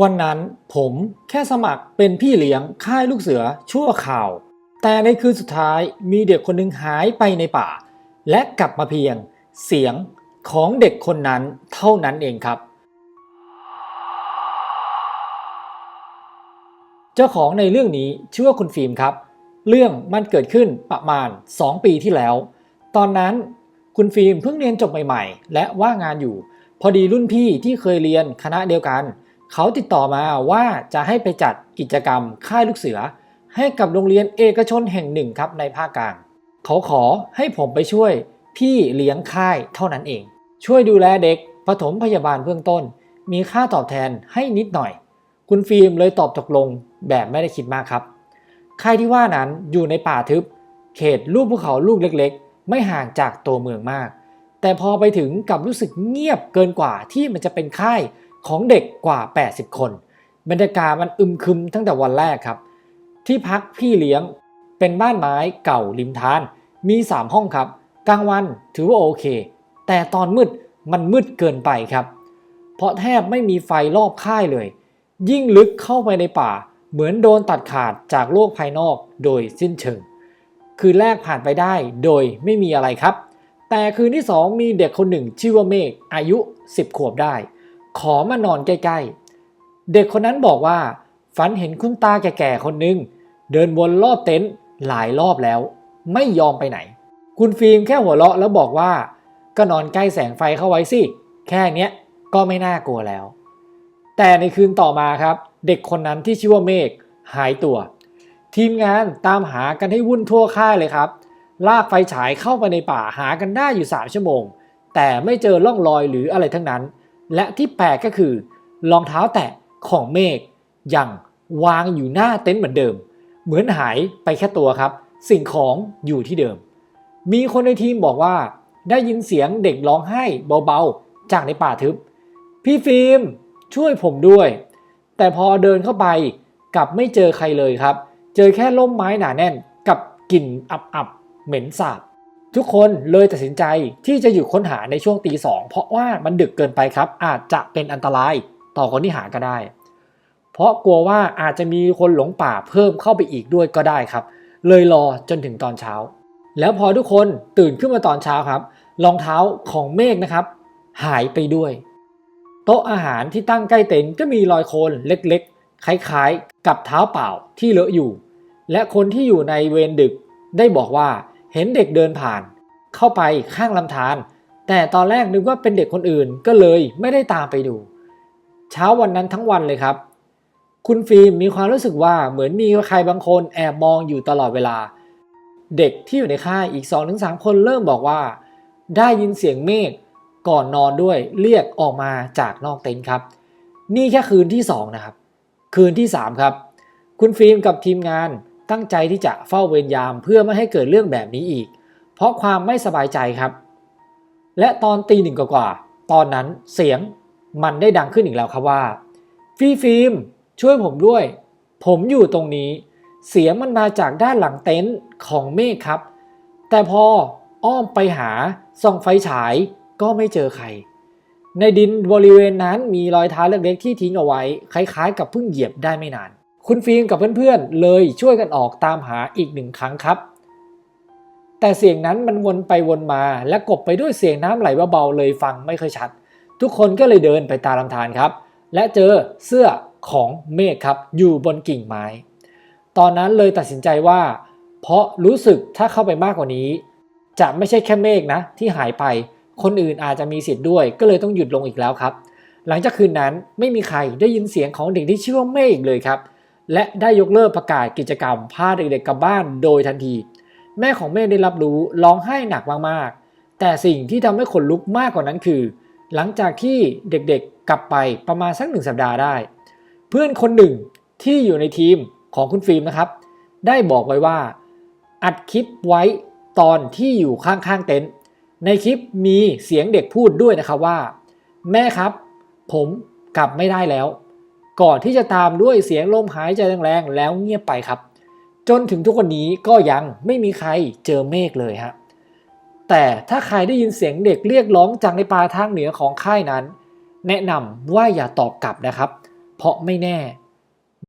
วันนั้นผมแค่สมัครเป็นพี่เลี้ยงค่ายลูกเสือชั่วข่าว แต่ในคืนสุดท้ายมีเด็กคนหนึ่งหายไปในป่า และกลับมาเพียงเสียงของเด็กคนนั้นเท่านั้นเองครับ เจ้าของในเรื่องนี้ชื่อว่าคุณฟิล์มครับ เรื่องมันเกิดขึ้นประมาณ 2 ปีที่แล้ว ตอนนั้นคุณฟิล์มเพิ่งเรียนจบใหม่ ๆ และว่างงานอยู่ พอดีรุ่นพี่ที่เคยเรียนคณะเดียวกัน เขาติดต่อมาว่าจะให้ไปจัดกิจกรรมค่ายลูกเสือ ให้กับโรงเรียนเอกชนแห่งหนึ่งครับในภาคกลาง เขาขอให้ผมไปช่วยพี่เลี้ยงค่ายเท่านั้นเอง ช่วยดูแลเด็กปฐมพยาบาลเบื้องต้น มีค่าตอบแทนให้นิดหน่อย คุณฟิล์มเลยตอบตกลงแบบไม่ได้คิดมากครับ ค่ายที่ว่านั้นอยู่ในป่าทึบ เขตลูกภูเขาลูกเล็ก ๆ ไม่ห่างจากตัวเมืองมาก แต่พอไปถึงกลับรู้สึกเงียบเกินกว่าที่มันจะเป็นค่าย ของเด็กกว่า 80 คน บรรยากาศมันอึมครึมตั้งแต่วันแรกครับ ที่พักพี่เลี้ยงเป็นบ้านไม้เก่าริมทาน มี 3 ห้องครับ กลางวันถือว่าโอเค แต่ตอนมืดมันมืดเกินไปครับ เพราะแทบไม่มีไฟรอบค่ายเลย ยิ่งลึกเข้าไปในป่า เหมือนโดนตัดขาดจากโลกภายนอกโดยสิ้นเชิง คืนแรกผ่านไปได้โดยไม่มีอะไรครับ แต่คืนที่ 2 มีเด็กคนหนึ่งชื่อว่าเมฆอายุ 10 ขวบได้ ขอมานอนใกล้ๆ เด็กคนนั้นบอกว่า ฝันเห็นคุณตาแก่ๆคนหนึ่งเดินวนรอบเต็นท์หลายรอบแล้ว ไม่ยอมไปไหน คุณฟิล์มแค่หัวเราะแล้วบอกว่า ก็นอนใกล้แสงไฟเข้าไว้สิ แค่เนี้ยก็ไม่น่ากลัวแล้ว แต่ในคืนต่อมาครับ เด็กคนนั้นที่ชื่อว่าเมฆหายตัว ทีมงานตามหากันให้วุ่นทั่วค่ายเลยครับ ลากไฟฉายเข้าไปในป่าหากันได้อยู่ 3 ชั่วโมง แต่ไม่เจอร่องรอยหรืออะไรทั้งนั้น และที่แปลกก็คือรองเท้าแตะของเมฆยังวางอยู่หน้าเต็นท์เหมือนเดิม เหมือนหายไปแค่ตัวครับ สิ่งของอยู่ที่เดิม มีคนในทีมบอกว่าได้ยินเสียงเด็กร้องไห้เบาๆ จากในป่าทึบ พี่ฟิล์มช่วยผมด้วย แต่พอเดินเข้าไปกลับไม่เจอใครเลยครับ เจอแค่ล่มไม้หนาแน่นกับกลิ่นอับๆเหม็นสาบ ทุกคนเลยตัดสินใจที่จะหยุดค้นหาในช่วงตีสองเพราะว่ามันดึกเกินไปครับ อาจจะเป็นอันตรายต่อคนที่หาก็ได้ เพราะกลัวว่าอาจจะมีคนหลงป่าเพิ่มเข้าไปอีกด้วยก็ได้ครับ เลยรอจนถึงตอนเช้า แล้วพอทุกคนตื่นขึ้นมาตอนเช้าครับรองเท้าของเมฆนะครับ หายไปด้วย โต๊ะอาหารที่ตั้งใกล้เต็นท์ก็มีรอยโคลนเล็กๆ คล้ายๆ กับเท้าเปล่าที่เลอะอยู่ และคนที่อยู่ในเวรดึกได้บอกว่า เห็นเด็กเดินผ่าน เข้าไปข้างลำธารแต่ตอนแรกนึกว่าเป็นเด็กคนอื่นก็เลยไม่ได้ตามไปดู เช้าวันนั้นทั้งวันเลยครับ คุณฟิล์มมีความรู้สึกว่าเหมือนมีใครบางคนแอบมองอยู่ตลอดเวลา เด็กที่อยู่ในค่ายอีก 2-3 คนเริ่มบอกว่า ได้ยินเสียงเมฆก่อนนอนด้วยเรียกออกมาจากนอกเต็นท์ครับ นี่แค่คืนที่ 2 นะครับ คืนที่ 3 ครับ คุณฟิล์มกับทีมงาน ตั้งใจที่จะเฝ้าเวรยามเพื่อไม่ให้เกิดเรื่องแบบนี้อีก เพราะความไม่สบายใจครับ และตอนตีหนึ่งกว่าๆตอนนั้นเสียงมันได้ดังขึ้นอีกแล้วครับว่าฟีฟิล์มช่วยผมด้วย ผมอยู่ตรงนี้ เสียงมันมาจากด้านหลังเต็นท์ของเมฆครับ แต่พออ้อมไปหาส่องไฟฉายก็ไม่เจอใคร ในดินบริเวณนั้นมีรอยเท้าเล็กๆที่ทิ้งเอาไว้ คล้ายๆ กับเพิ่งเหยียบได้ไม่นาน คุณฟิล์มกับเพื่อนๆเลยช่วยกันออกตามหาอีกหนึ่งครั้งครับ แต่เสียงนั้นมันวนไปวนมาและกบไปด้วยเสียงน้ำไหลเบาๆเลยฟังไม่ค่อยชัด ทุกคนก็เลยเดินไปตามลำธารครับ และเจอเสื้อของเมฆครับอยู่บนกิ่งไม้ ตอนนั้นเลยตัดสินใจว่า เพราะรู้สึกถ้าเข้าไปมากกว่านี้ จะไม่ใช่แค่เมฆนะ ที่หายไปคนอื่นอาจจะมีสิทธิ์ด้วย ก็เลยต้องหยุดลงอีกแล้วครับ หลังจากคืนนั้นไม่มีใครได้ยินเสียงของเด็กที่ชื่อว่าเมฆอีกเลยครับ และได้ยกเลิกประกาศกิจกรรมพาเด็กๆกลับบ้านโดยทันที แม่ของเมฆได้รับรู้ร้องไห้หนักมากๆ แต่สิ่งที่ทำให้ขนลุกมากกว่านั้นคือ หลังจากที่เด็กๆกลับไปประมาณสักหนึ่งสัปดาห์ได้ เพื่อนคนหนึ่งที่อยู่ในทีมของคุณฟิล์มนะครับ ได้บอกไว้ว่า อัดคลิปไว้ตอนที่อยู่ข้างๆเต็นท์ในคลิปมีเสียงเด็กพูดด้วยนะครับว่า แม่ครับ ผมกลับไม่ได้แล้ว ก่อนที่จะตามด้วยเสียงลมหายใจแรงๆ แล้วเงียบไปครับ จนถึงทุกวันนี้ก็ยังไม่มีใครเจอเมฆเลยฮะแต่ถ้าใครได้ยินเสียงเด็กเรียกร้องจากในป่าทางเหนือของค่ายนั้น แนะนำว่าอย่าตอบกลับนะครับ เพเพราะไม่แน่